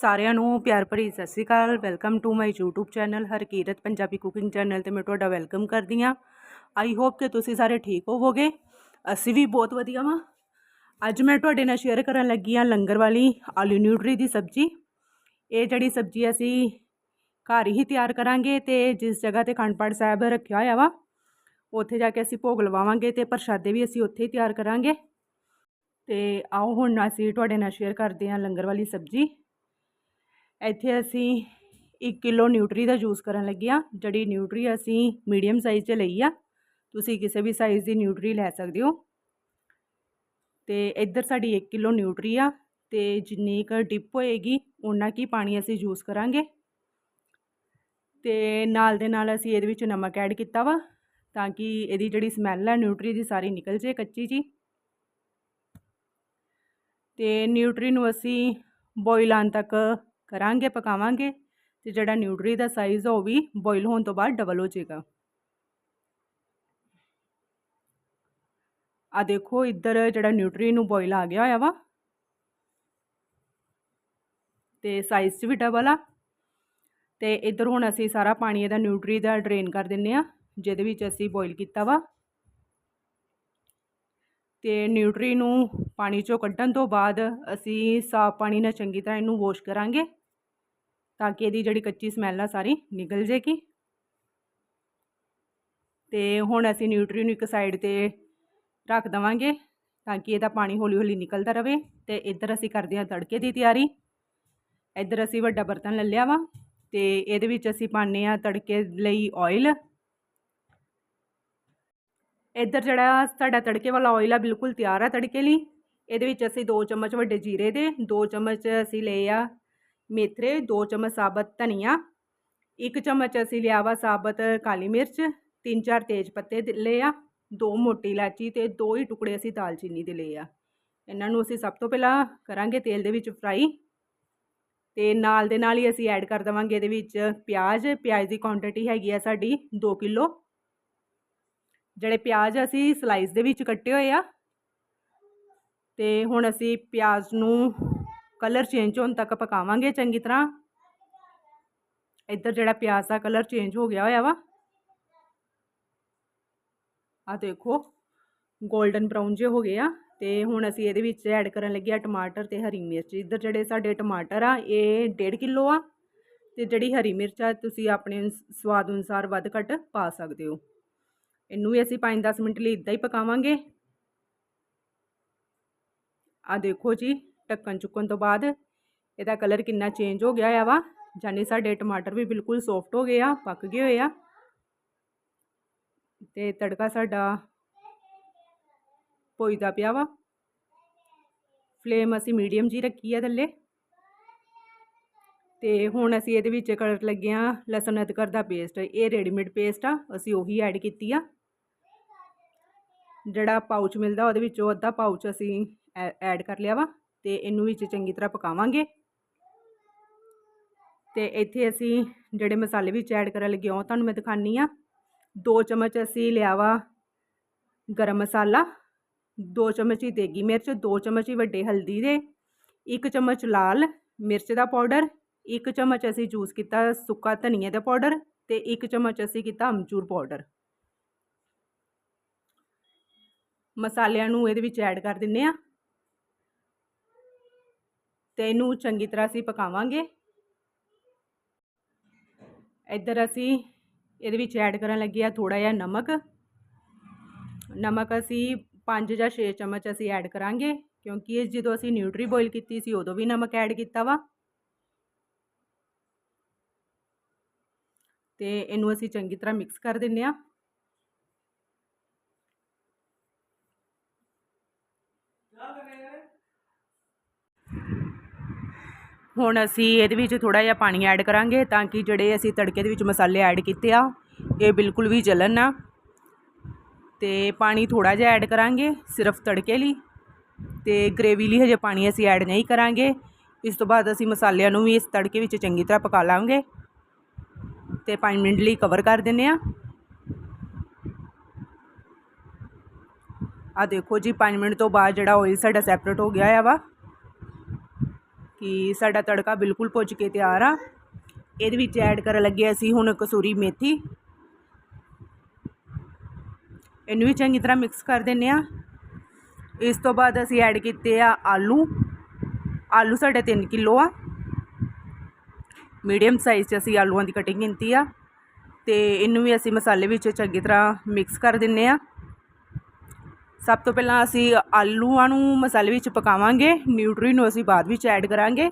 ਸਾਰਿਆਂ ਨੂੰ ਪਿਆਰ ਭਰੀ ਸਤਿ ਸ਼੍ਰੀ ਅਕਾਲ। Welcome to my YouTube channel Harkirat, Punjabi cooking channel ਤੇ ਮੈਂ ਤੁਹਾਡਾ ਵੈਲਕਮ ਕਰਦੀ ਹਾਂ। ਆਈ ਹੋਪ ਕਿ ਤੁਸੀਂ ਸਾਰੇ ਠੀਕ ਹੋਵੋਗੇ। ਅਸੀਂ ਵੀ ਬਹੁਤ ਵਧੀਆ ਵਾਂ। ਅੱਜ ਮੈਂ ਤੁਹਾਡੇ ਨਾਲ ਸ਼ੇਅਰ ਕਰਨ ਲੱਗੀ ਹਾਂ ਲੰਗਰ ਵਾਲੀ ਆਲੂ ਨਿਊਟਰੀ ਦੀ ਸਬਜ਼ੀ। ਇਹ ਜਿਹੜੀ ਸਬਜ਼ੀ ਅਸੀਂ ਘਰ ਹੀ ਤਿਆਰ ਕਰਾਂਗੇ ਤੇ ਜਿਸ ਜਗ੍ਹਾ ਤੇ ਖੰਡਪੜ ਸਾਹਿਬ ਰੱਖਿਆ ਹੋਇਆ ਵਾ, ਉੱਥੇ ਜਾ ਕੇ ਅਸੀਂ ਭੋਗ ਲਵਾਵਾਂਗੇ ਤੇ ਪ੍ਰਸ਼ਾਦੇ ਵੀ ਅਸੀਂ ਉੱਥੇ ਹੀ ਤਿਆਰ ਕਰਾਂਗੇ। ਤੇ ਆਓ ਹੁਣ ਅਸੀਂ ਤੁਹਾਡੇ ਨਾਲ ਸ਼ੇਅਰ ਕਰਦੇ ਹਾਂ ਲੰਗਰ ਵਾਲੀ ਸਬਜ਼ੀ। ਇੱਥੇ ਅਸੀਂ 1 ਕਿਲੋ ਨਿਊਟਰੀ ਦਾ ਯੂਜ ਕਰਨ ਲੱਗੇ ਆ ਜਿਹੜੀ ਨਿਊਟਰੀ ਅਸੀਂ ਮੀਡੀਅਮ ਸਾਈਜ਼ 'ਚ ਲਈ ਆ। ਤੁਸੀਂ ਕਿਸੇ ਵੀ ਸਾਈਜ਼ ਦੀ ਨਿਊਟਰੀ ਲੈ ਸਕਦੇ ਹੋ। ਤੇ ਇੱਧਰ ਸਾਡੀ 1 ਕਿਲੋ ਨਿਊਟਰੀ ਆ ਤੇ ਜਿੰਨੀ ਕੁ ਡਿਪ ਹੋਏਗੀ ਉਨਾ ਕੀ ਪਾਣੀ ਅਸੀਂ ਯੂਜ਼ ਕਰਾਂਗੇ। ਤੇ ਨਾਲ ਦੇ ਨਾਲ ਅਸੀਂ ਇਹਦੇ ਵਿੱਚ ਨਮਕ ਐਡ ਕੀਤਾ ਵਾ, ਤਾਂ ਕਿ ਇਹਦੀ ਜਿਹੜੀ ਸਮੈਲ ਹੈ ਨਿਊਟਰੀ ਦੀ ਸਾਰੀ ਨਿਕਲ ਜੇ ਕੱਚੀ ਜੀ। ਤੇ ਨਿਊਟਰੀ ਨੂੰ ਅਸੀਂ ਬੋਇਲ ਆਉਣ ਤੱਕ ਕਰਾਂਗੇ, ਪਕਾਵਾਂਗੇ ਤੇ ਜਿਹੜਾ ਨਿਊਟਰੀ ਦਾ ਸਾਈਜ਼ ਉਹ ਵੀ ਬੋਇਲ ਹੋਣ ਤੋਂ ਬਾਅਦ ਡਬਲ ਹੋ ਜਾਏਗਾ। ਆ ਦੇਖੋ, ਇੱਧਰ ਜਿਹੜਾ ਨਿਊਟਰੀ ਨੂੰ ਬੋਇਲ ਆ ਗਿਆ ਹੋਇਆ ਵਾ ਤੇ ਸਾਈਜ਼ 'ਚ ਵੀ ਡਬਲ ਆ ਤੇ ਇੱਧਰ ਹੁਣ ਅਸੀਂ ਸਾਰਾ ਪਾਣੀ ਇਹਦਾ ਨਿਊਟਰੀ ਦਾ ਡਰੇਨ ਕਰ ਦਿੰਨੇ ਆ, ਜਿਹਦੇ ਵਿੱਚ ਅਸੀਂ ਬੋਇਲ ਕੀਤਾ ਵਾ ਤੇ ਨਿਊਟਰੀ ਨੂੰ ਪਾਣੀ ਚੋਂ ਕੱਢਣ ਤੋਂ ਬਾਅਦ ਅਸੀਂ ਸਾਫ਼ ਪਾਣੀ ਨਾਲ ਚੰਗੀ ਤਰ੍ਹਾਂ ਇਹਨੂੰ ਵਾਸ਼ ਕਰਾਂਗੇ। ਤਾਂ ਕਿ ਇਹਦੀ ਜਿਹੜੀ ਕੱਚੀ ਸਮੈਲ ਆ ਸਾਰੀ ਨਿਕਲ ਜੇਗੀ। ਤੇ ਹੁਣ ਅਸੀਂ ਨਿਊਟਰੀ ਨੂੰ ਇੱਕ ਸਾਈਡ ਤੇ ਰੱਖ ਦਵਾਂਗੇ ਤਾਂ ਕਿ ਇਹਦਾ ਪਾਣੀ ਹੌਲੀ ਹੌਲੀ ਨਿਕਲਦਾ ਰਵੇ ਤੇ ਇੱਧਰ ਅਸੀਂ ਕਰਦੇ ਹਾਂ ਤੜਕੇ ਦੀ ਤਿਆਰੀ। ਇੱਧਰ ਅਸੀਂ ਵੱਡਾ ਬਰਤਨ ਲੈ ਲਿਆ ਵਾ ਤੇ ਇਹਦੇ ਵਿੱਚ ਅਸੀਂ ਪਾਉਂਦੇ ਆ ਤੜਕੇ ਲਈ ਆਇਲ ਇੱਧਰ ਜਿਹੜਾ ਸਾਡਾ ਤੜਕੇ ਵਾਲਾ ਆਇਲ ਆ ਬਿਲਕੁਲ ਤਿਆਰ ਆ ਤੜਕੇ ਲਈ। ਇਹਦੇ ਵਿੱਚ ਅਸੀਂ 2 ਚਮਚ ਵੱਡੇ ਜੀਰੇ ਦੇ 2 ਚਮਚ ਅਸੀਂ ਲਏ ਆ ਮੇਥਰੇ 2 ਚਮਚ ਸਾਬਤ ਧਨੀਆ 1 ਚਮਚ ਅਸੀਂ ਲਿਆ ਵਾ ਸਾਬਤ ਕਾਲੀ ਮਿਰਚ 3-4 ਤੇਜ ਪੱਤੇ ਲਏ ਆ, ਦੋ ਮੋਟੀ ਇਲਾਚੀ ਤੇ ਦੋ ਹੀ ਟੁਕੜੇ ਅਸੀਂ ਦਾਲਚੀਨੀ ਦੇ ਲਏ ਆ। ਇਹਨਾਂ ਨੂੰ ਅਸੀਂ ਸਭ ਤੋਂ ਪਹਿਲਾਂ ਕਰਾਂਗੇ ਤੇਲ ਦੇ ਵਿੱਚ ਫਰਾਈ ਤੇ ਨਾਲ ਦੇ ਨਾਲ ਹੀ ਅਸੀਂ ਐਡ ਕਰ ਦਵਾਂਗੇ ਇਹਦੇ ਵਿੱਚ ਪਿਆਜ਼। ਪਿਆਜ਼ ਦੀ ਕੁਆਂਟੀਟੀ ਹੈਗੀ ਆ ਸਾਡੀ 2 ਕਿਲੋ। ਜਿਹੜੇ ਪਿਆਜ਼ ਅਸੀਂ ਸਲਾਈਸ ਦੇ ਵਿੱਚ ਕੱਟੇ ਹੋਏ ਆ ਤੇ ਹੁਣ ਅਸੀਂ ਪਿਆਜ਼ ਨੂੰ ਕਲਰ ਚੇਂਜ ਹੋਣ ਤੱਕ ਪਕਾਵਾਂਗੇ ਚੰਗੀ ਤਰ੍ਹਾਂ। ਇੱਧਰ ਜਿਹੜਾ ਪਿਆਜ਼ ਦਾ ਕਲਰ ਚੇਂਜ ਹੋ ਗਿਆ ਹੋਇਆ ਵਾ। ਆ ਦੇਖੋ 골ਡਨ ਬ੍ਰਾਊਨ ਜੇ ਹੋ ਗਏ ਆ। ਤੇ ਹੁਣ ਅਸੀਂ ਇਹਦੇ ਵਿੱਚ ਐਡ ਕਰਨ ਲੱਗੇ ਆ ਟਮਾਟਰ ਤੇ ਹਰੀ ਮਿਰਚ। ਇੱਧਰ ਜਿਹੜੇ ਸਾਡੇ ਟਮਾਟਰ ਆ, ਇਹ 1.5 ਕਿਲੋ ਆ। ਤੇ ਜਿਹੜੀ ਹਰੀ ਮਿਰਚ ਆ, ਤੁਸੀਂ ਆਪਣੇ ਸਵਾਦ ਅਨੁਸਾਰ ਵੱਧ ਘੱਟ ਪਾ ਸਕਦੇ ਹੋ। ਇਹਨੂੰ ਵੀ ਅਸੀਂ 5-10 ਮਿੰਟ ਲਈ ਇਦਾਂ ਹੀ ਪਕਾਵਾਂਗੇ। ਆ ਦੇਖੋ ਜੀ ਢੱਕਣ ਚੁੱਕਣ ਤੋਂ ਬਾਅਦ ਇਹਦਾ ਕਲਰ ਕਿੰਨਾ ਚੇਂਜ ਹੋ ਗਿਆ ਆ ਵਾ। ਜਾਨੀ ਸਾਡੇ ਟਮਾਟਰ ਵੀ ਬਿਲਕੁਲ ਸੌਫਟ ਹੋ ਗਏ ਆ, ਪੱਕ ਗਏ ਹੋਏ ਆ। ਤੇ ਤੜਕਾ ਸਾਡਾ ਭੁੱਜਦਾ ਪਿਆ ਵਾ। ਫਲੇਮ ਅਸੀਂ ਮੀਡੀਅਮ ਜੀ ਰੱਖੀ ਆ ਥੱਲੇ। ਤੇ ਹੁਣ ਅਸੀਂ ਇਹਦੇ ਵਿੱਚ ਕਰਨ ਲੱਗੇ ਆ, ਲਸਣ ਅਦਰਕ ਦਾ ਪੇਸਟ ਇਹ ਰੈਡੀਮੇਡ ਪੇਸਟ ਆ, ਅਸੀਂ ਉਹੀ ਐਡ ਕੀਤੀ ਆ। ਜਿਹੜਾ ਪਾਊਚ ਮਿਲਦਾ ਉਹਦੇ ਵਿੱਚੋਂ ਅੱਧਾ ਪਾਊਚ ਅਸੀਂ ਐਡ ਕਰ ਲਿਆ ਵਾ। ਤੇ ਇਹਨੂੰ ਵਿੱਚ ਚੰਗੀ ਤਰ੍ਹਾਂ ਪਕਾਵਾਂਗੇ। ਤੇ ਇੱਥੇ ਅਸੀਂ ਜਿਹੜੇ ਮਸਾਲੇ ਵਿੱਚ ਐਡ ਕਰਨ ਲੱਗੇ ਉਹ ਤੁਹਾਨੂੰ ਮੈਂ ਦਿਖਾਨੀ ਆ ਦੋ ਚਮਚ ਅਸੀਂ ਲਿਆ ਵਾ ਗਰਮ ਮਸਾਲਾ, ਦੋ ਚਮਚ ਹੀ ਦੇਗੀ ਮਿਰਚ, ਦੋ ਚਮਚ ਹੀ ਵੱਡੇ ਹਲਦੀ ਦੇ, ਇੱਕ ਚਮਚ ਲਾਲ ਮਿਰਚ ਦਾ ਪਾਊਡਰ, ਇੱਕ ਚਮਚ ਅਸੀਂ ਯੂਜ਼ ਕੀਤਾ ਸੁੱਕਾ ਧਨੀਏ ਦਾ ਪਾਊਡਰ ਤੇ ਇੱਕ ਚਮਚ ਅਸੀਂ ਕੀਤਾ ਅਮਚੂਰ ਪਾਊਡਰ। ਮਸਾਲਿਆਂ ਨੂੰ ਇਹਦੇ ਵਿੱਚ ਐਡ ਕਰ ਦਿੰਨੇ ਆ ਤੇ ਇਹਨੂੰ ਚੰਗੀ ਤਰ੍ਹਾਂ ਅਸੀਂ ਪਕਾਵਾਂਗੇ। ਇੱਧਰ ਅਸੀਂ ਇਹਦੇ ਵਿੱਚ ਐਡ ਕਰਨ ਲੱਗੇ ਆ ਥੋੜਾ ਜਿਹਾ ਨਮਕ। ਨਮਕ ਅਸੀਂ 5 ਜਾਂ 6 ਚਮਚ ਅਸੀਂ ਐਡ ਕਰਾਂਗੇ, ਕਿਉਂਕਿ ਇਹ ਜਦੋਂ ਅਸੀਂ ਨਿਊਟਰੀ ਬੋਇਲ ਕੀਤੀ ਸੀ ਉਦੋਂ ਵੀ ਨਮਕ ਐਡ ਕੀਤਾ ਵਾ। ਤੇ ਇਹਨੂੰ ਅਸੀਂ ਚੰਗੀ ਤਰ੍ਹਾਂ ਮਿਕਸ ਕਰ ਦਿੰਨੇ ਆ ਹੁਣ ਅਸੀਂ ਇਹਦੇ ਵਿੱਚ ਥੋੜਾ ਜਿਹਾ ਪਾਣੀ ਐਡ ਕਰਾਂਗੇ ਤਾਂ ਕਿ ਜਿਹੜੇ ਅਸੀਂ ਤੜਕੇ ਦੇ ਵਿੱਚ ਮਸਾਲੇ ਐਡ ਕੀਤੇ ਆ, ਇਹ ਬਿਲਕੁਲ ਵੀ ਜਲਣ ਨਾ। ਤੇ ਪਾਣੀ ਥੋੜਾ ਜਿਹਾ ਐਡ ਕਰਾਂਗੇ ਸਿਰਫ ਤੜਕੇ ਲਈ। ਤੇ ਗ੍ਰੇਵੀ ਲਈ ਹਜੇ ਪਾਣੀ ਅਸੀਂ ਐਡ ਨਹੀਂ ਕਰਾਂਗੇ। ਇਸ ਤੋਂ ਬਾਅਦ ਅਸੀਂ ਮਸਾਲਿਆਂ ਨੂੰ ਵੀ ਇਸ ਤੜਕੇ ਵਿੱਚ ਚੰਗੀ ਤਰ੍ਹਾਂ ਪਕਾ ਲਾਂਗੇ। ਤੇ 5 ਮਿੰਟ ਲਈ ਕਵਰ ਕਰ ਦਿੰਨੇ ਆ। ਆ ਦੇਖੋ ਜੀ 5 ਮਿੰਟ ਤੋਂ ਬਾਅਦ ਜਿਹੜਾ ਆਇਲ ਸਾਡਾ ਸੈਪਰੇਟ ਹੋ ਗਿਆ ਆ ਵਾ। ਕਿ ਸਾਡਾ ਤੜਕਾ ਬਿਲਕੁਲ ਭੁੱਜ ਕੇ ਤਿਆਰ ਆ। ਇਹਦੇ ਵਿੱਚ ਐਡ ਕਰਨ ਲੱਗੇ ਅਸੀਂ ਹੁਣ ਕਸੂਰੀ ਮੇਥੀ। ਇਹਨੂੰ ਵੀ ਚੰਗੀ ਤਰ੍ਹਾਂ ਮਿਕਸ ਕਰ ਦਿੰਨੇ ਆ। ਇਸ ਤੋਂ ਬਾਅਦ ਅਸੀਂ ਐਡ ਕੀਤੇ ਆ ਆਲੂ। ਆਲੂ ਸਾਡੇ 3 ਕਿਲੋ ਆ। ਮੀਡੀਅਮ ਸਾਈਜ਼ 'ਚ ਅਸੀਂ ਆਲੂਆਂ ਦੀ ਕਟਿੰਗ ਕੀਤੀ ਆ। ਤੇ ਇਹਨੂੰ ਵੀ ਅਸੀਂ ਮਸਾਲੇ ਵਿੱਚ ਚੰਗੀ ਤਰ੍ਹਾਂ ਮਿਕਸ ਕਰ ਦਿੰਨੇ ਆ। ਸਭ ਤੋਂ ਪਹਿਲਾਂ ਅਸੀਂ ਆਲੂਆਂ ਨੂੰ ਮਸਾਲੇ ਵਿੱਚ ਪਕਾਵਾਂਗੇ, ਨਿਊਟਰੀ ਨੂੰ ਅਸੀਂ ਬਾਅਦ ਵਿੱਚ ਐਡ ਕਰਾਂਗੇ।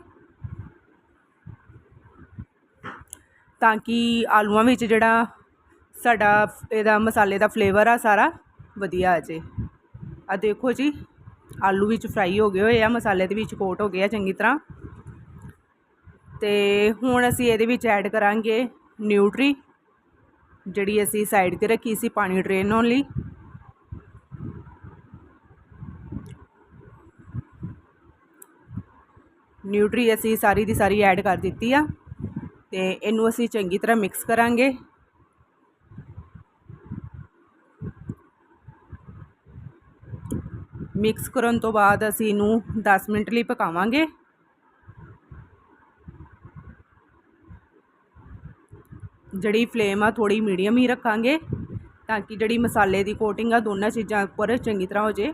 ਤਾਂ ਕਿ ਆਲੂਆਂ ਵਿੱਚ ਜਿਹੜਾ ਸਾਡਾ ਇਹਦਾ ਮਸਾਲੇ ਦਾ ਫਲੇਵਰ ਆ ਸਾਰਾ ਵਧੀਆ ਆ ਜੇ। ਆ ਦੇਖੋ ਜੀ, ਆਲੂ ਵਿੱਚ ਫਰਾਈ ਹੋ ਗਏ ਹੋਏ ਆ, ਮਸਾਲੇ ਦੇ ਵਿੱਚ ਕੋਟ ਹੋ ਗਏ ਆ ਚੰਗੀ ਤਰ੍ਹਾਂ। ਤੇ ਹੁਣ ਅਸੀਂ ਇਹਦੇ ਵਿੱਚ ਐਡ ਕਰਾਂਗੇ ਨਿਊਟਰੀ, ਜਿਹੜੀ ਅਸੀਂ ਸਾਈਡ ਤੇ ਰੱਖੀ ਸੀ ਪਾਣੀ ਡਰੇਨ ਹੋਣ ਲਈ। ਨਿਊਟਰੀ ਅਸੀਂ ਸਾਰੀ ਦੀ ਸਾਰੀ ਐਡ ਕਰ ਦਿੱਤੀ ਆ ਤੇ ਇਹਨੂੰ ਅਸੀਂ ਚੰਗੀ ਤਰ੍ਹਾਂ ਮਿਕਸ ਕਰਾਂਗੇ। ਮਿਕਸ ਕਰਨ ਤੋਂ ਬਾਅਦ ਅਸੀਂ ਇਹਨੂੰ 10 ਮਿੰਟ ਲਈ ਪਕਾਵਾਂਗੇ। ਜਿਹੜੀ ਫਲੇਮ ਆ ਥੋੜੀ ਮੀਡੀਅਮ ਹੀ ਰੱਖਾਂਗੇ ਤਾਂ ਕਿ ਜਿਹੜੀ ਮਸਾਲੇ ਦੀ ਕੋਟਿੰਗ ਆ ਦੋਨਾਂ ਚੀਜ਼ਾਂ ਉੱਪਰ ਚੰਗੀ ਤਰ੍ਹਾਂ ਹੋ ਜੇ।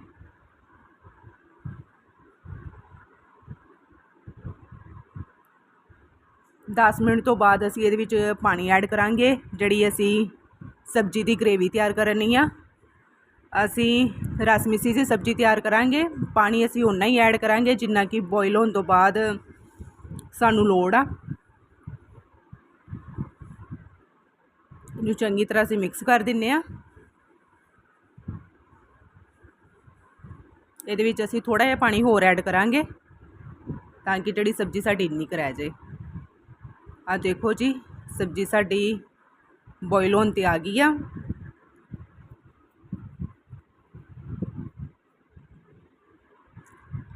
ਦਸ ਮਿੰਟ ਤੋਂ ਬਾਅਦ ਅਸੀਂ ਇਹਦੇ ਵਿੱਚ ਪਾਣੀ ਐਡ ਕਰਾਂਗੇ, ਜਿਹੜੀ ਅਸੀਂ ਸਬਜ਼ੀ ਦੀ ਗ੍ਰੇਵੀ ਤਿਆਰ ਕਰਨੀ ਆ। ਅਸੀਂ ਰਸ ਮਿੱਸੀ ਦੀ ਸਬਜ਼ੀ ਤਿਆਰ ਕਰਾਂਗੇ, ਪਾਣੀ ਅਸੀਂ ਉਨਾ ਹੀ ਐਡ ਕਰਾਂਗੇ ਜਿੰਨਾ ਕਿ ਬੋਇਲ ਹੋਣ ਤੋਂ ਬਾਅਦ ਸਾਨੂੰ ਲੋੜ ਆ। ਇਹਨੂੰ ਚੰਗੀ ਤਰ੍ਹਾਂ ਅਸੀਂ ਮਿਕਸ ਕਰ ਦਿੰਨੇ ਆ। ਇਹਦੇ ਵਿੱਚ ਅਸੀਂ ਥੋੜਾ ਜਿਹਾ ਪਾਣੀ ਹੋਰ ਐਡ ਕਰਾਂਗੇ, ਤਾਂ ਕਿ ਜਿਹੜੀ ਸਬਜ਼ੀ ਸਾਡੀ ਇੰਨੀ ਕੁ ਰਹਿ ਜਾਏ। ਆ ਦੇਖੋ ਜੀ, ਸਬਜ਼ੀ ਸਾਡੀ ਬੋਇਲ ਹੋਣ ਤੇ ਆ ਗਈ ਆ।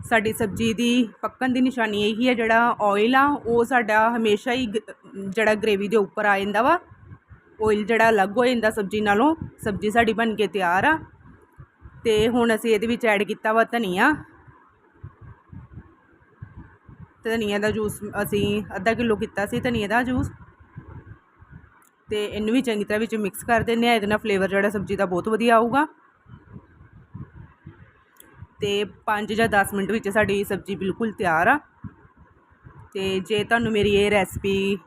ਸਾਡੀ ਸਬਜ਼ੀ ਦੀ ਪੱਕਣ ਦੀ ਨਿਸ਼ਾਨੀ ਇਹੀ ਹੈ ਜਿਹੜਾ ਆਇਲ ਆ, ਉਹ ਸਾਡਾ ਹਮੇਸ਼ਾ ਹੀ ਗ- ਜਿਹੜਾ ਗ੍ਰੇਵੀ ਦੇ ਉੱਪਰ ਆ ਜਾਂਦਾ ਵਾ। ਆਇਲ ਜਿਹੜਾ ਅਲੱਗ ਹੋ ਜਾਂਦਾ ਸਬਜ਼ੀ ਨਾਲੋਂ, ਸਬਜ਼ੀ ਸਾਡੀ ਬਣ ਕੇ ਤਿਆਰ ਆ। ਤੇ ਹੁਣ ਅਸੀਂ ਇਹਦੇ ਵਿੱਚ ਐਡ ਕੀਤਾ ਵਾ ਧਨੀਆ। ਧਨੀਆ ਦਾ ਜੂਸ ਅਸੀਂ ਅੱਧਾ ਕਿਲੋ ਕੀਤਾ ਸੀ ਧਨੀਆ ਦਾ ਜੂਸ। ਤੇ ਇਹਨੂੰ ਵੀ ਚੰਗੀ ਤਰ੍ਹਾਂ ਵਿੱਚ ਮਿਕਸ ਕਰ ਦਿੰਦੇ ਆ ਇਹਦੇ ਨਾਲ ਫਲੇਵਰ ਜਿਹੜਾ ਸਬਜ਼ੀ ਦਾ ਬਹੁਤ ਵਧੀਆ ਆਊਗਾ। ਤੇ 5 ਜਾਂ 10 ਮਿੰਟ ਵਿੱਚ ਸਾਡੀ ਸਬਜ਼ੀ ਬਿਲਕੁਲ ਤਿਆਰ ਆ। ਤੇ ਜੇ ਤੁਹਾਨੂੰ ਮੇਰੀ ਇਹ ਰੈਸਪੀ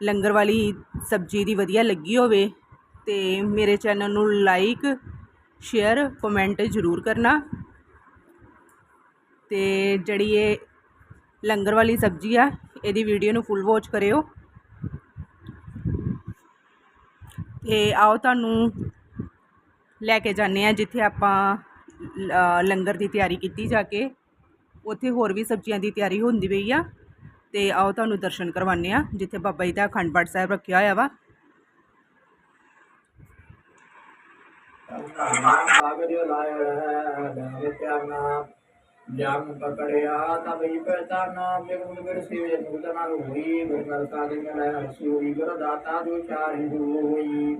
ਲੰਗਰ ਵਾਲੀ ਸਬਜ਼ੀ ਦੀ ਵਧੀਆ ਲੱਗੀ ਹੋਵੇ, ਤੇ ਮੇਰੇ ਚੈਨਲ ਨੂੰ ਲਾਈਕ ਸ਼ੇਅਰ ਕਮੈਂਟ ਜ਼ਰੂਰ ਕਰਨਾ। ਤੇ ਜਿਹੜੀ ਇਹ ਲੰਗਰ ਵਾਲੀ ਸਬਜ਼ੀ ਆ, ਇਹਦੀ ਵੀਡੀਓ ਨੂੰ ਫੁੱਲ ਵਾਚ ਕਰਿਓ। ਤੇ ਆਓ ਤੁਹਾਨੂੰ ਲੈ ਕੇ ਜਾਂਦੇ ਆ, ਜਿੱਥੇ ਆਪਾਂ ਲੰਗਰ ਦੀ ਤਿਆਰੀ ਕੀਤੀ ਜਾ ਕੇ। ਉੱਥੇ ਹੋਰ ਵੀ ਸਬਜ਼ੀਆਂ ਦੀ ਤਿਆਰੀ ਹੁੰਦੀ ਪਈ ਆ। ਤੇ ਆਓ ਤੁਹਾਨੂੰ ਦਰਸ਼ਨ ਕਰਵਾਉਂਦੇ ਆ, ਜਿੱਥੇ ਬਾਬਾ ਜੀ ਦਾ ਅਖੰਡ ਪਾਠ ਸਾਹਿਬ ਰੱਖਿਆ ਹੋਇਆ ਵਾ। ਕਾਗਰਿਓ ਲਾਇਆ ਹੈ ਨਾਮ ਪਿਆਨਾ ਜਮ ਪਕੜਿਆ ਤਬ ਹੀ ਪਹਿਚਾਨਾ ਬਿਰ ਸਿਵੇ ਨੂਤਨਾ ਹੋਈ ਬਿਰਮਲ ਸਾਧਿ ਮਿਲੈ ਹਰਸੀ ਹੋਈ ਗੁਰ ਦਾਤਾ ਜੋ ਹੋਈ।